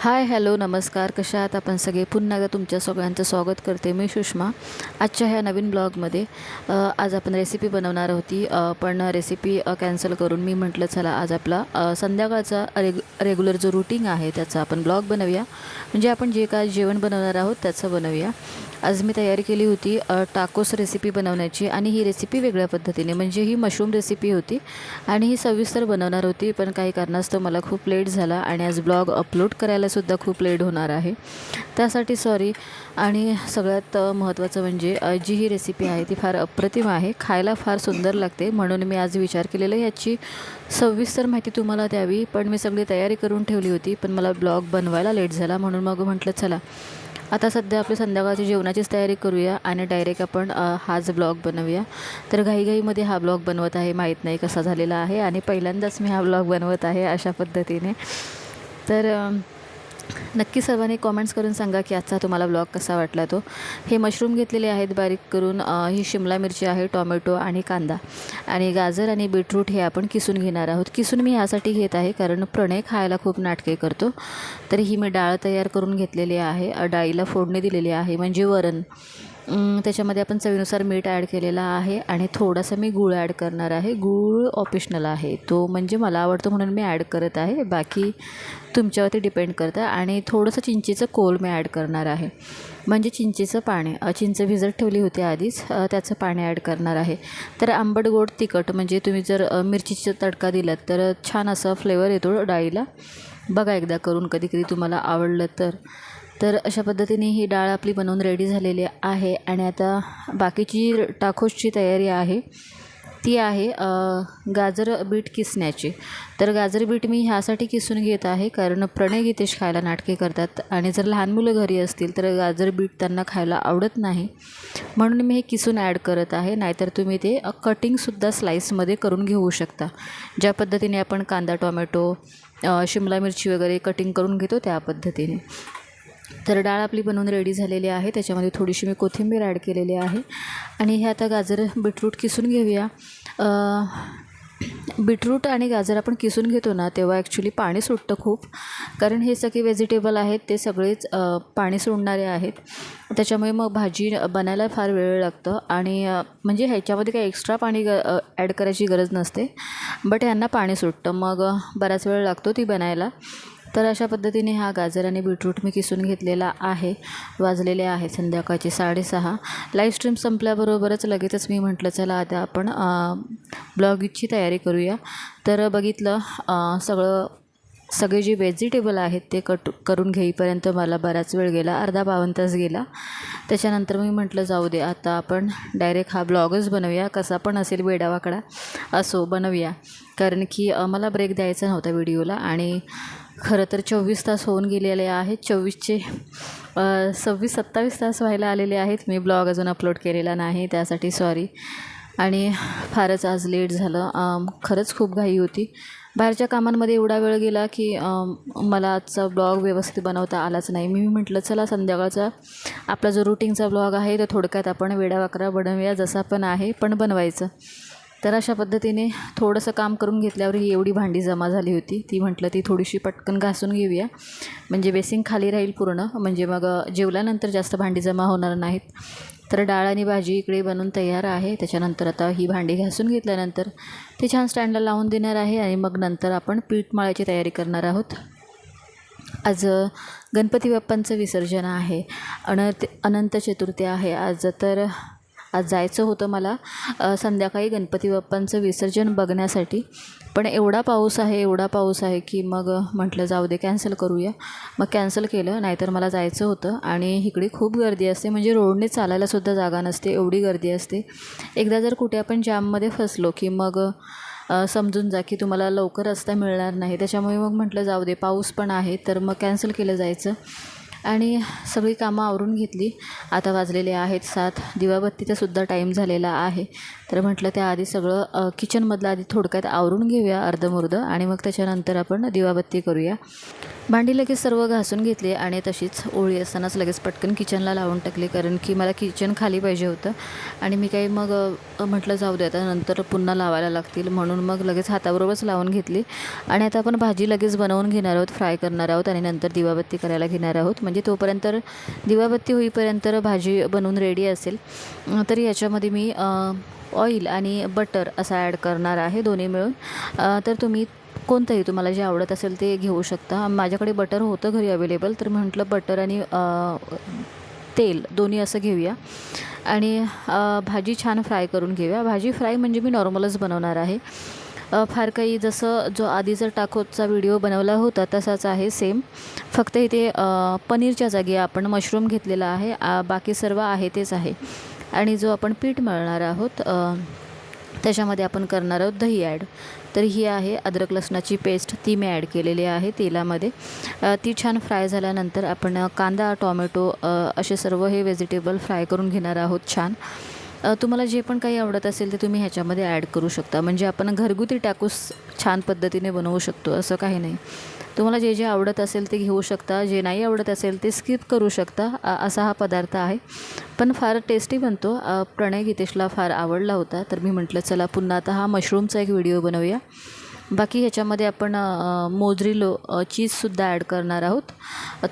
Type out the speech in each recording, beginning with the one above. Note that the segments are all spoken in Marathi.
हाय हॅलो नमस्कार. कशा आहात? आपण सगळे पुन्हा एकदा तुमच्या सगळ्यांचं स्वागत करते मी सुषमा. आजच्या ह्या नवीन ब्लॉगमध्ये आज आपण रेसिपी बनवणार होती. पण रेसिपी कॅन्सल करून मी म्हटलं चला आज आपला संध्याकाळचा रेग रेग्युलर जो रुटीन आहे त्याचा आपण ब्लॉग बनवूया. म्हणजे आपण जे काय जेवण बनवणार आहोत त्याचं बनवूया. आज मी तयारी केली होती टाकोस रेसिपी बनवण्याची आणि ही रेसिपी वेगळ्या पद्धतीने. म्हणजे ही मशरूम रेसिपी होती आणि ही सविस्तर बनवणार होती पण काही कारणास्तव मला खूप लेट झाला आणि आज ब्लॉग अपलोड करायला सुद्धा खूप लेट होणार आहे. त्यासाठी सॉरी आणि सगळ्यात महत्त्वाचं म्हणजे जी ही रेसिपी आहे ती फार अप्रतिम आहे. खायला फार सुंदर लागते. म्हणून मी आज विचार केलेला याची सविस्तर माहिती तुम्हाला द्यावी. पण मी सगळी तयारी करून ठेवली होती. पण मला ब्लॉग बनवायला लेट झाला. म्हणून मग म्हटलं चला. आता सध्या आपली संध्याकाळची जेवणाचीच तयारी करूया. आणि डायरेक्ट आपण हाच ब्लॉग बनवूया. तर घाईघाईमध्ये हा ब्लॉग बनवत आहे. माहीत नाही कसा झालेला आहे. आणि पहिल्यांदाच मी हा ब्लॉग बनवत आहे अशा पद्धतीने. तर नक्की सर्वांनी कॉमेंट्स करून सांगा की आजचा तुम्हाला ब्लॉग कसा वाटला तो. हे मशरूम घेतलेले आहेत बारीक करून. ही शिमला मिरची आहे टॉमॅटो आणि कांदा. आणि गाजर आणि बीटरूट हे आपण किसून घेणार आहोत. किसून मी ह्यासाठी घेत आहे कारण प्रणय खायला खूप नाटके करतो. तर ही मी डाळ तयार करून घेतलेली आहे. डाळीला फोडणी दिलेली आहे. म्हणजे वरण. त्याच्यामध्ये आपण चवीनुसार मीठ ॲड केलेलं आहे आणि थोडासा मी गूळ ॲड करणार आहे. गूळ ऑप्शनल आहे. तो म्हणजे मला आवडतो म्हणून मी ॲड करत आहे. बाकी तुमच्यावरती डिपेंड करतं आणि थोडंसं चिंचेचं कोल मी ॲड करणार आहे. म्हणजे चिंचेचं पाणी. चिंच भिजत ठेवली होती आधीच. त्याचं पाणी ॲड करणार आहे. तर आंबट गोड तिखट म्हणजे तुम्ही जर मिरचीचा तडका दिलात तर छान असा फ्लेवर येतो डाळीला. बघा एकदा करून कधी कधी तुम्हाला आवडलं तर. तर अशा पद्धतीने ही डाळ आपली बनवून रेडी झालेली आहे आणि आता बाकीची टाकोसची तयारी आहे. ती आहे गाजर बीट किसण्याची. तर गाजर बीट मी ह्यासाठी किसून घेत आहे कारण प्रणय गीतेश खायला नाटके करतात आणि जर लहान मुलं घरी असतील तर गाजर बीट त्यांना खायला आवडत नाही. म्हणून मी हे किसून ॲड करत आहे नाहीतर तुम्ही ते कटिंगसुद्धा स्लाईसमध्ये करून घेऊ शकता. ज्या पद्धतीने आपण कांदा टोमॅटो शिमला मिरची वगैरे कटिंग करून घेतो त्या पद्धतीने. तर डाळ आपली बनवून रेडी झालेली आहे. त्याच्यामध्ये थोडीशी मी कोथिंबीर ॲड केलेली आहे. आणि हे आता गाजर बीटरूट किसून घेऊया. बीटरूट आणि गाजर आपण किसून घेतो ना तेव्हा ॲक्च्युली पाणी सुटतं खूप. कारण हे सगळे व्हेजिटेबल आहेत ते सगळेच पाणी सोडणारे आहेत. त्याच्यामुळे मग भाजी बनायला फार वेळ लागतं. आणि म्हणजे ह्याच्यामध्ये काही एक्स्ट्रा पाणी ग ॲड करायची गरज नसते. बट यांना पाणी सुटतं. मग बराच वेळ लागतो ती बनायला. तर अशा पद्धतीने हा गाजर आणि बीटरूट मी किसून घेतलेला आहे. वाजलेले आहे संध्याकाळचे साडेसहा. लाईव्ह स्ट्रीम संपल्याबरोबरच लगेचच मी म्हटलं चला आता आपण ब्लॉगची तयारी करूया. तर बघितलं सगळं सगळे जे व्हेजिटेबल आहेत ते कट करून घेईपर्यंत मला बराच वेळ गेला अर्धा पावन तास गेला. त्याच्यानंतर मी म्हटलं जाऊ दे आता आपण डायरेक्ट हा ब्लॉगच बनवूया कसा पण असेल वेडावाकडा असो बनवूया. कारण की मला ब्रेक द्यायचा नव्हता व्हिडिओला आणि खरं तर चोवीस तास होऊन गेलेले आहेत. चोवीसचे सव्वीस सत्तावीस तास व्हायला आलेले आहेत. मी ब्लॉग अजून अपलोड केलेला नाही त्यासाठी सॉरी. आणि फारच आज लेट झालं. खरंच खूप घाई होती. बाहेरच्या कामांमध्ये एवढा वेळ गेला की मला आजचा ब्लॉग व्यवस्थित बनवता आलाच नाही. मी म्हटलं चला संध्याकाळचा आपला जो रुटीनचा ब्लॉग आहे तो थोडक्यात आपण वेडावाकरा बनवूया जसा पण आहे पण बनवायचं. तर अशा पद्धतीने थोडंसं काम करून घेतल्यावर ही एवढी भांडी जमा झाली होती. ती म्हटलं ती थोडीशी पटकन घासून घेऊया. म्हणजे बेसिंग खाली राहील पूर्ण. म्हणजे मग जेवल्यानंतर जास्त भांडी जमा होणार नाहीत. तर डाळ आणि भाजी इकडे बनवून तयार आहे. त्याच्यानंतर आता ही भांडी घासून घेतल्यानंतर ते छान स्टँडला लावून देणार आहे आणि मग नंतर आपण पीठ माळ्याची तयारी करणार आहोत. आज गणपती बाप्पांचं विसर्जन आहे. अनंत अनंत चतुर्थी आहे. आज तर आज जायचं होतं मला संध्याकाळी गणपती बाप्पांचं विसर्जन बघण्यासाठी. पण एवढा पाऊस आहे एवढा पाऊस आहे की मग म्हटलं जाऊ दे कॅन्सल करूया. मग कॅन्सल केलं नाहीतर मला जायचं होतं. आणि इकडे खूप गर्दी असते म्हणजे रोडने चालायलासुद्धा जागा नसते एवढी गर्दी असते. एकदा जर कुठे आपण जाममध्ये फसलो की मग समजून जा की तुम्हाला लवकर रस्ता मिळणार नाही. त्याच्यामुळे मग म्हटलं जाऊ दे पाऊस पण आहे तर मग कॅन्सल केलं जायचं. आणि सगळी कामं आवरून घेतली. आता वाजलेले आहेत सात. दिवाबत्तीचा सुद्धा टाईम झालेला आहे. तर म्हटलं त्याआधी सगळं किचनमधलं आधी थोडक्यात आवरून घेऊया अर्धमुर्ध आणि मग त्याच्यानंतर आपण दिवाबत्ती करूया. भांडी लगेच सर्व घासून घेतली आणि तशीच ओळी असतानाच लगेच पटकन किचनला लावून टाकली. कारण की मला किचन खाली पाहिजे होतं. आणि मी काही मग म्हटलं जाऊ दे आता नंतर पुन्हा लावायला लागतील. म्हणून मग लगेच हाताबरोबरच लावून घेतली. आणि आता आपण भाजी लगेच बनवून घेणार आहोत फ्राय करणार आहोत आणि नंतर दिवाबत्ती करायला घेणार आहोत. म्हणजे म्हणजे तोपर्यंत दिवाबत्ती होईपर्यंत भाजी बनवून रेडी असेल. तर याच्यामध्ये मी ऑइल आणि बटर असा ॲड करणार आहे दोन्ही मिळून. तर तुम्ही कोणतंही तुम्हाला जे आवडत असेल ते घेऊ शकता. माझ्याकडे बटर होतं घरी अवेलेबल तर म्हटलं बटर आणि तेल दोन्ही असं घेऊया. आणि भाजी छान फ्राय करून घेऊया. भाजी फ्राय म्हणजे मी नॉर्मलच बनवणार आहे. फार काही जसं जो आधीचा टाकोचा व्हिडिओ बनवला होता तसाच आहे सेम फक्त इथे पनीरच्या जागी आपण मशरूम घेतलेला आहे. बाकी सर्व आहे तेच आहे. आणि जो आपण पीठ मळणार आहोत त्याच्यामध्ये आपण करणार आहोत दही ॲड तर ही आहे अद्रक लसणाची पेस्ट ती मी ॲड केलेली आहे तेलामध्ये. ती छान फ्राय झाल्यानंतर आपण कांदा टॉमॅटो असे सर्व हे व्हेजिटेबल फ्राय करून घेणार आहोत छान. तुम्हाला जे पण काही आवडत असेल ते तुम्ही ह्याच्यामध्ये ॲड करू शकता. म्हणजे आपण घरगुती टाकूस छान पद्धतीने बनवू शकतो असं काही नाही. तुम्हाला जे जे आवडत असेल ते घेऊ शकता जे नाही आवडत असेल ते स्किप करू शकता असा हा पदार्थ आहे. पण फार टेस्टी बनतो. प्रणय गीतेशला फार आवडला होता तर मी म्हटलं चला पुन्हा आता हा मशरूमचा एक व्हिडिओ बनवूया. बाकी ह्याच्यामध्ये आपण अ, मोजरीलो चीजसुद्धा ॲड करणार आहोत.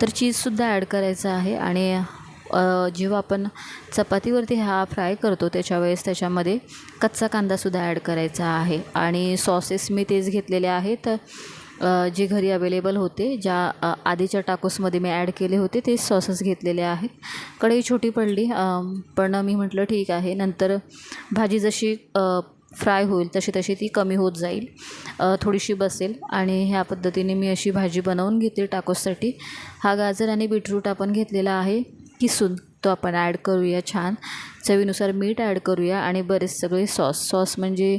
तर चीजसुद्धा ॲड करायचं आहे आणि जेव्हा आपण चपातीवरती हा फ्राय करतो त्याच्या वेळेस त्याच्यामध्ये कच्चा कांदासुद्धा ॲड करायचा आहे. आणि सॉसेस मी तेच घेतलेले आहेत. जे घरी अवेलेबल होते ज्या आधीच्या टाकोसमध्ये मी ॲड केले होते तेच सॉसेस घेतलेले आहेत. कढई छोटी पडली पण मी म्हटलं ठीक आहे नंतर भाजी जशी फ्राय होईल तशी तशी ती कमी होत जाईल थोडीशी बसेल. आणि ह्या पद्धतीने मी अशी भाजी बनवून घेते टाकोससाठी हा गाजर आणि बीटरूट आपण घेतलेला आहे. किसून तो आपण ॲड करूया छान. चवीनुसार मीठ ॲड करूया आणि बरेच सगळे सॉस सॉस म्हणजे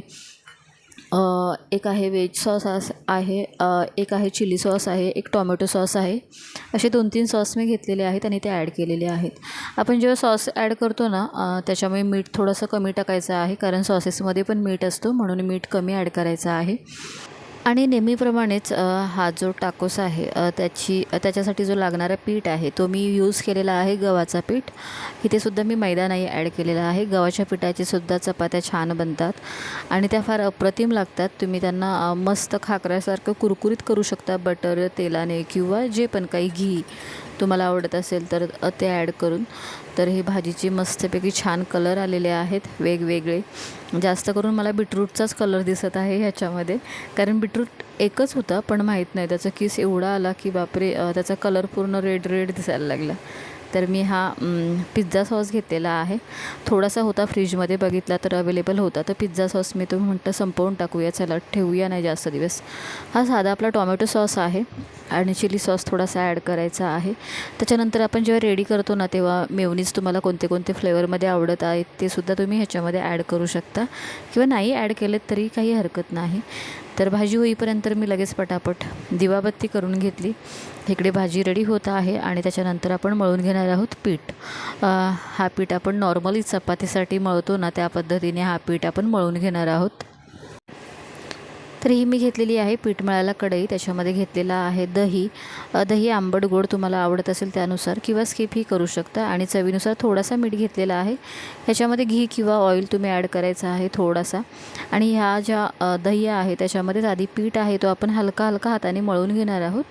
एक आहे व्हेज सॉस आहे एक आहे चिली सॉस आहे एक टॉमॅटो सॉस आहे. असे दोन तीन सॉस मी घेतलेले आहेत आणि ते ॲड केलेले आहेत. आपण जेव्हा सॉस ॲड करतो ना त्याच्यामुळे मीठ थोडंसं कमी टाकायचं आहे कारण सॉसेसमध्ये पण मीठ असतो म्हणून मीठ कमी ॲड करायचं आहे. आणि नेहमीप्रमाणेच हा जो टाकोस आहे त्याची त्याच्यासाठी जो लागणारा पीठ आहे तो मी यूज केलेला आहे गव्हाचा पीठ. इथे सुद्धा मी मैदा नाही ॲड केलेला आहे. गव्हाच्या पिठाची सुद्धा चपात्या छान बनतात आणि त्या फार अप्रतिम लागतात. तुम्ही त्यांना मस्त खाकऱ्यासारखं कुरकुरीत करू शकता. बटर तेलाने किंवा जे पण काही घी तुम्हाला आवडत असेल तर ते ॲड करून. तर ही भाजीची मस्तपैकी छान कलर आलेले आहेत वेगवेगळे. जास्त करून मला बीटरूटचाच कलर दिसत आहे ह्याच्यामध्ये. कारण बीटरूट एकच होता पण माहीत नाही त्याचा किस एवढा आला की बापरे त्याचा कलर पूर्ण रेड रेड दिसायला लागला. तर मी हा पिझ्झा सॉस घेतलेला आहे. थोडासा होता फ्रीजमध्ये बघितला तर अवेलेबल होता. तर पिझ्झा सॉस मी तुम्ही म्हणतं संपवून टाकूया चला ठेवूया नाही जास्त दिवस. हा साधा आपला टॉमॅटो सॉस आहे आणि चिली सॉस थोडासा ॲड करायचा आहे. त्याच्यानंतर आपण जेव्हा रेडी करतो ना तेव्हा मेवनीज तुम्हाला कोणते कोणते फ्लेवरमध्ये आवडत आहेत ते सुद्धा तुम्ही ह्याच्यामध्ये ॲड करू शकता. किंवा नाही ॲड केलेत तरी काही हरकत नाही. तर भाजी होईपर्यंत मी लगेच पटापट दिवाबत्ती करून घेतली. इकडे भाजी रेडी होत आहे आणि त्याच्यानंतर आपण मळून घेणार आहोत पीठ. हा पीठ आपण नॉर्मली चपातीसाठी मळतो ना त्या पद्धतीने हा पीठ आपण मळून घेणार आहोत. तर ही मी घेतलेली आहे पीठ मळायला कढई त्याच्यामध्ये घेतलेला आहे दही. दही आंबट गोड तुम्हाला आवडत असेल त्यानुसार किंवा स्किपही करू शकता. आणि चवीनुसार थोडासा मीठ घेतलेला आहे. ह्याच्यामध्ये घी किंवा ऑइल तुम्ही ॲड करायचा आहे थोडासा. आणि ह्या ज्या दही आहे त्याच्यामध्येच आधी पीठ आहे तो आपण हलका हलका हाताने मळून घेणार आहोत.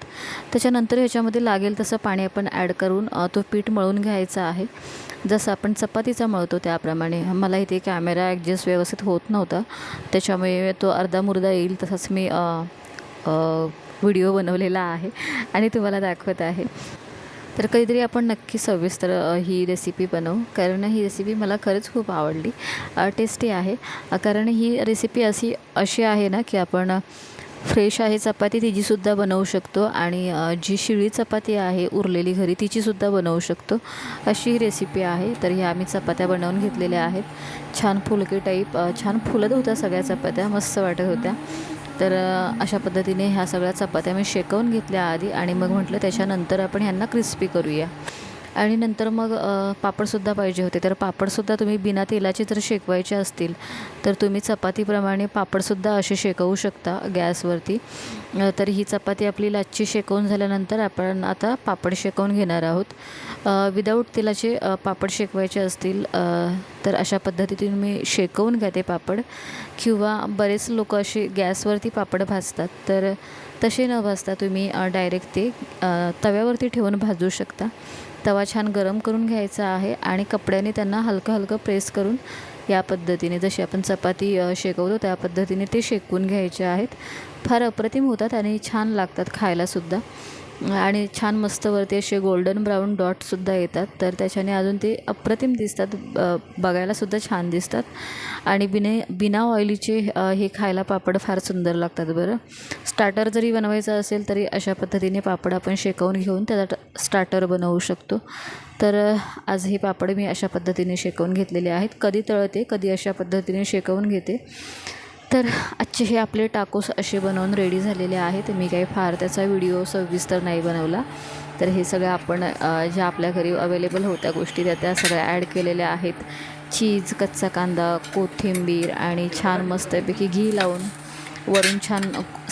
त्याच्यानंतर ह्याच्यामध्ये लागेल तसं पाणी आपण ॲड करून तो पीठ मळून घ्यायचा आहे. जसं आपण चपातीचा मळतो त्याप्रमाणे. मला इथे कॅमेरा ॲडजस्ट व्यवस्थित होत नव्हता. त्याच्यामुळे तो अर्धा मुर्दा येईल तसाच मी व्हिडिओ बनवलेला आहे आणि तुम्हाला दाखवत आहे. तर कधीतरी आपण नक्की सविस्तर ही रेसिपी बनवू. कारण ही रेसिपी मला खरंच खूप आवडली. टेस्टी आहे. कारण ही रेसिपी अशी अशी आहे ना की आपण फ्रेश आहे चपाती तिचीसुद्धा बनवू शकतो. आणि जी शिळी चपाती आहे उरलेली घरी तिचीसुद्धा बनवू शकतो. अशी ही रेसिपी आहे. तर ह्या आम्ही चपात्या बनवून घेतलेल्या आहेत. छान फुलके टाईप छान फुलत होत्या सगळ्या चपात्या. मस्त वाटत होत्या. तर अशा पद्धतीने ह्या सगळ्या चपात्या मी शेकवून घेतल्या आधी. आणि मग म्हटलं त्याच्यानंतर आपण ह्यांना क्रिस्पी करूया. आणि नंतर मग पापडसुद्धा पाहिजे होते. तर पापडसुद्धा तुम्ही बिना तेलाचे जर शेकवायचे असतील तर तुम्ही चपातीप्रमाणे पापडसुद्धा असे शेकवू शकता गॅसवरती. तर ही चपाती आपली लाच्ची शेकवून झाल्यानंतर आपण आता पापड शेकवून घेणार आहोत. विदाऊट तेलाचे पापड शेकवायचे असतील तर अशा पद्धतीतून मी शेकवून घ्या ते पापड. किंवा बरेच लोक असे गॅसवरती पापड भाजतात तर तसे न भाजता तुम्ही डायरेक्ट ते तव्यावरती ठेवून भाजू शकता. तवा छान गरम करून घ्यायचा आहे आणि कपड्याने त्यांना हलकं हलकं प्रेस करून या पद्धतीने जशी आपण चपाती शेकवतो त्या पद्धतीने ते शेकवून घ्यायचे आहेत. फार अप्रतिम होतात आणि छान लागतात खायलासुद्धा. आणि छान मस्त वरती असे गोल्डन ब्राऊन डॉटसुद्धा येतात. तर त्याच्याने अजून ते अप्रतिम दिसतात. ब बघायलासुद्धा छान दिसतात. आणि बिने बिना ऑइलीचे हे खायला पापड फार सुंदर लागतात बरं. स्टार्टर जरी बनवायचं असेल तरी अशा पद्धतीने पापड आपण शेकवून घेऊन त्याचा स्टार्टर बनवू शकतो. तर आज हे पापड मी अशा पद्धतीने शेकवून घेतलेले आहेत. कधी तळते कधी अशा पद्धतीने शेकवून घेते. तर आजचे हे आपले टाकोस असे बनवून रेडी झालेले आहेत. मी काही फार त्याचा व्हिडिओ सविस्तर नाही बनवला. तर हे सगळं आपण ज्या आपल्या घरी अवेलेबल होत्या गोष्टी त्या त्या सगळ्या ॲड केलेल्या आहेत. चीज कच्चा कांदा कोथिंबीर आणि छान मस्तपैकी घी लावून वरून छान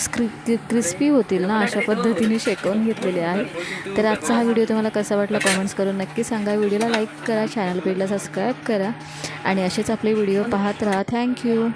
स्क्रि क्रिस्पी होतील ना अशा पद्धतीने शेकवून घेतलेले आहेत तर आजचा हा व्हिडिओ तुम्हाला कसा वाटला कमेंट्स करून नक्की सांगा. व्हिडिओला लाईक करा चॅनल पेजला सबस्क्राईब करा आणि असेच आपले व्हिडिओ पाहत राहा. थँक्यू